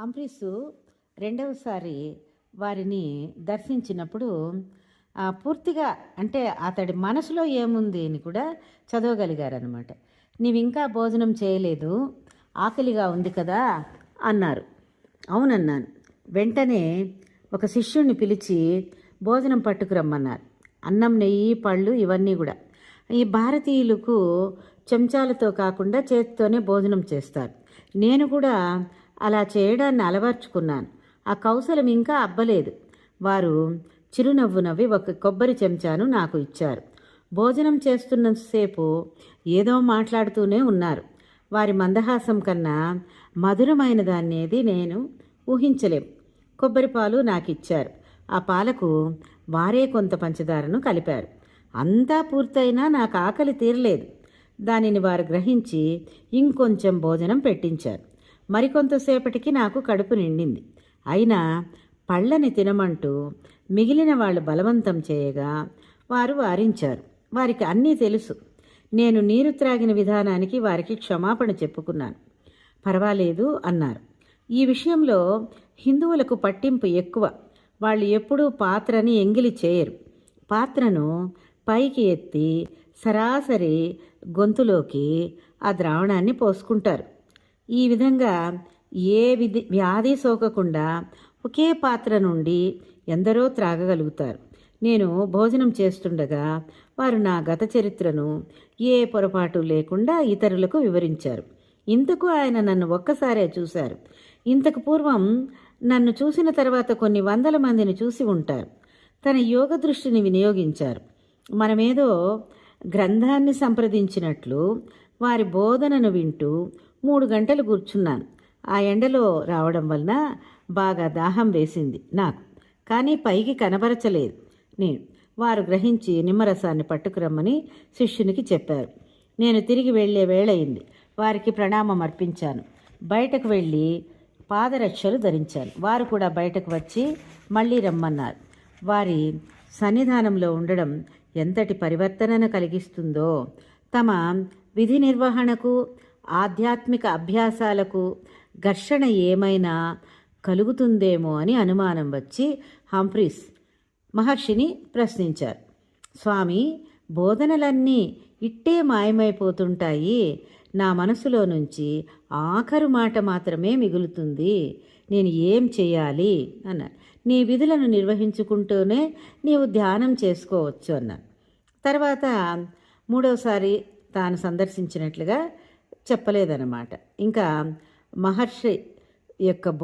హంఫ్రీసు రెండవసారి వారిని దర్శించినప్పుడు పూర్తిగా అంటే అతడి మనసులో ఏముంది అని కూడా చదవగలిగారనమాట నీవు ఇంకా భోజనం చేయలేదు ఆకలిగా ఉంది కదా అన్నారు. అవునన్నాను. వెంటనే ఒక శిష్యుణ్ణి పిలిచి భోజనం పట్టుకురమ్మన్నారు. అన్నం నెయ్యి పళ్ళు ఇవన్నీ కూడా. ఈ భారతీయులకు చెంచాలతో కాకుండా చేతితోనే భోజనం చేస్తారు. నేను కూడా అలా చేయడాన్ని అలవర్చుకున్నాను. ఆ కౌశలం ఇంకా అబ్బలేదు. వారు చిరునవ్వు నవ్వి ఒక కొబ్బరి చెంచాను నాకు ఇచ్చారు. భోజనం చేస్తున్నంతసేపు ఏదో మాట్లాడుతూనే ఉన్నారు. వారి మందహాసం కన్నా మధురమైన దాన్నేది నేను ఊహించలేం. కొబ్బరి పాలు నాకు ఇచ్చారు ఆ పాలకు వారే కొంత పంచదారను కలిపారు. అంతా పూర్తయినా నాకు ఆకలి తీరలేదు. దానిని వారు గ్రహించి ఇంకొంచెం భోజనం పెట్టించారు. మరికొంతసేపటికి నాకు కడుపు నిండింది. అయినా పళ్ళని తినమంటూ మిగిలిన వాళ్ళు బలవంతం చేయగా వారు వారించారు. వారికి అన్నీ తెలుసు. నేను నీరు త్రాగిన విధానానికి వారికి క్షమాపణ చెప్పుకున్నాను. పర్వాలేదు అన్నారు. ఈ విషయంలో హిందువులకు పట్టింపు ఎక్కువ. వాళ్ళు ఎప్పుడూ పాత్రని ఎంగిలి చేయరు. పాత్రను పైకి ఎత్తి సరాసరి గొంతులోకి ఆ ద్రావణాన్ని పోసుకుంటారు. ఈ విధంగా ఏ విధి వ్యాధి సోకకుండా ఒకే పాత్ర నుండి ఎందరో త్రాగగలుగుతారు. నేను భోజనం చేస్తుండగా వారు నా గత చరిత్రను ఏ పొరపాటు లేకుండా ఇతరులకు వివరించారు. ఇంతకు ఆయన నన్ను ఒక్కసారే చూశారు. ఇంతకు పూర్వం నన్ను చూసిన తర్వాత కొన్ని వందల మందిని చూసి ఉంటారు. తన యోగ దృష్టిని వినియోగించారు. మనమేదో గ్రంథాన్ని సంప్రదించినట్లు వారి బోధనను వింటూ మూడు గంటలు కూర్చున్నాను. ఆ ఎండలో రావడం వలన బాగా దాహం వేసింది నాకు. కానీ పైకి కనబరచలేదు. నేను వారు గ్రహించి నిమ్మరసాన్ని పట్టుకురమ్మని శిష్యునికి చెప్పారు. నేను తిరిగి వెళ్ళే వేళయింది వారికి ప్రణామం అర్పించాను. బయటకు వెళ్ళి పాదరక్షలు ధరించాను. వారు కూడా బయటకు వచ్చి మళ్ళీ రమ్మన్నారు. వారి సన్నిధానంలో ఉండడం ఎంతటి పరివర్తనను కలిగిస్తుందో తమ విధి నిర్వహణకు ఆధ్యాత్మిక అభ్యాసాలకు ఘర్షణ ఏమైనా కలుగుతుందేమో అని అనుమానం వచ్చి హంఫ్రీస్ మహర్షిని ప్రశ్నించారు. స్వామి బోధనలన్నీ ఇట్టే మాయమైపోతుంటాయి. నా మనసులో నుంచి ఆఖరు మాట మాత్రమే మిగులుతుంది. నేను ఏం చేయాలి? అన్నాను నీ విధులను నిర్వహించుకుంటూనే నీవు ధ్యానం చేసుకోవచ్చు అన్నాను తర్వాత మూడవసారి తాను సందర్శించినట్లుగా చెప్పలేదన్నమాట. ఇంకా మహర్షి యొక్క